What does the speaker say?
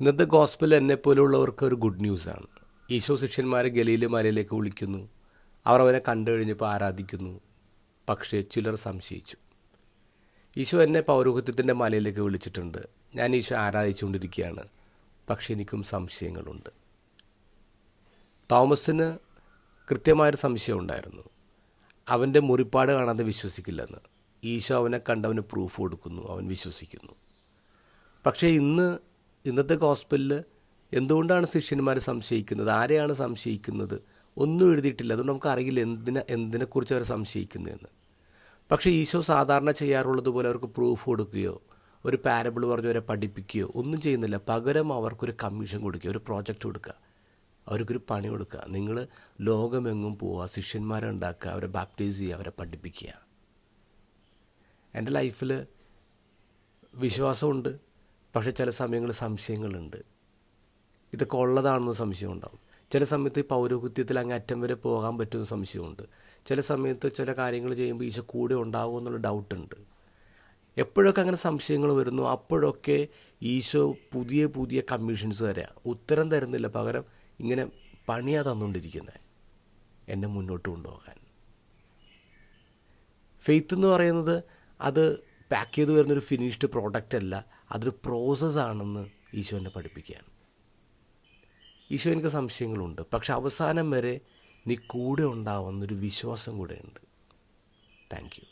ഇന്നത്തെ ഗോസ്പൽ എന്നെ പോലെയുള്ളവർക്ക് ഒരു ഗുഡ് ന്യൂസാണ് ഈശോ ശിഷ്യന്മാരെ ഗലീല മലയിലേക്ക് വിളിക്കുന്നു. അവർ അവനെ കണ്ടു കഴിഞ്ഞപ്പോൾ ആരാധിക്കുന്നു. പക്ഷേ ചിലർ സംശയിച്ചു. ഈശോ എന്നെ പൗരോഹിത്യത്തിന്റെ മലയിലേക്ക് വിളിച്ചിട്ടുണ്ട്. ഞാൻ ഈശോ ആരാധിച്ചുകൊണ്ടിരിക്കുകയാണ്. പക്ഷേ എനിക്കും സംശയങ്ങളുണ്ട്. തോമസിന് കൃത്യമായൊരു സംശയം ഉണ്ടായിരുന്നു. അവന്റെ മുറിപ്പാട് കാണാതെ വിശ്വസിക്കില്ലെന്ന്. ഈശോ അവനെ കണ്ടവന് പ്രൂഫ് കൊടുക്കുന്നു. അവൻ വിശ്വസിക്കുന്നു. പക്ഷേ ഇന്ന് ഇന്നത്തെ ഹോസ്പിറ്റലിൽ എന്തുകൊണ്ടാണ് ശിഷ്യന്മാർ സംശയിക്കുന്നത്? ആരെയാണ് സംശയിക്കുന്നത്? ഒന്നും എഴുതിയിട്ടില്ല. അതുകൊണ്ട് നമുക്ക് അറിയില്ല എന്തിനെ എന്തിനെക്കുറിച്ച് അവർ സംശയിക്കുന്നതെന്ന് പക്ഷേ ഈശോ സാധാരണ ചെയ്യാറുള്ളതുപോലെ അവർക്ക് പ്രൂഫ് കൊടുക്കുകയോ ഒരു പാരബിൾ പറഞ്ഞ് അവരെ പഠിപ്പിക്കുകയോ ഒന്നും ചെയ്യുന്നില്ല. പകരം അവർക്കൊരു കമ്മീഷൻ കൊടുക്കുക ഒരു പ്രോജക്റ്റ് കൊടുക്കുക. അവർക്കൊരു പണി കൊടുക്കുക. നിങ്ങൾ ലോകമെങ്ങും പോവുക ശിഷ്യന്മാരെ ഉണ്ടാക്കുക അവരെ ബാപ്റ്റൈസ് ചെയ്യുക അവരെ പഠിപ്പിക്കുക. എന്റെ ലൈഫിൽ വിശ്വാസമുണ്ട്. പക്ഷേ ചില സമയങ്ങളിൽ സംശയങ്ങളുണ്ട്. ഇതൊക്കെ ഉള്ളതാണെന്ന് സംശയം ഉണ്ടാവും ചില സമയത്ത് ഈ പൗരോഹിത്യത്തിൽ അങ്ങ് അറ്റം വരെ പോകാൻ പറ്റുമെന്ന് സംശയമുണ്ട്. ചില സമയത്ത് ചില കാര്യങ്ങൾ ചെയ്യുമ്പോൾ ഈശോ കൂടെ ഉണ്ടാകുമോ എന്നുള്ള ഡൗട്ടുണ്ട്. എപ്പോഴൊക്കെ അങ്ങനെ സംശയങ്ങൾ വരുന്നു അപ്പോഴൊക്കെ ഈശോ പുതിയ പുതിയ കമ്മീഷൻസ് തരാം. ഉത്തരം തരുന്നില്ല പകരം ഇങ്ങനെ പണിയാ തന്നുകൊണ്ടിരിക്കുന്നത് എന്നെ മുന്നോട്ട് കൊണ്ടുപോകാൻ. ഫെയ്ത്ത് എന്ന് പറയുന്നത് അത് പാക്ക് ചെയ്ത് വരുന്നൊരു ഫിനിഷ്ഡ് പ്രോഡക്റ്റ് അല്ല അതൊരു പ്രോസസ്സാണെന്ന് ഈശോ എന്നെ പഠിപ്പിക്കുകയാണ്. ഈശോ എനിക്ക് സംശയങ്ങളുണ്ട്. പക്ഷെ അവസാനം വരെ നീ കൂടെ ഉണ്ടാവുന്നൊരു വിശ്വാസം കൂടെ ഉണ്ട് താങ്ക് യു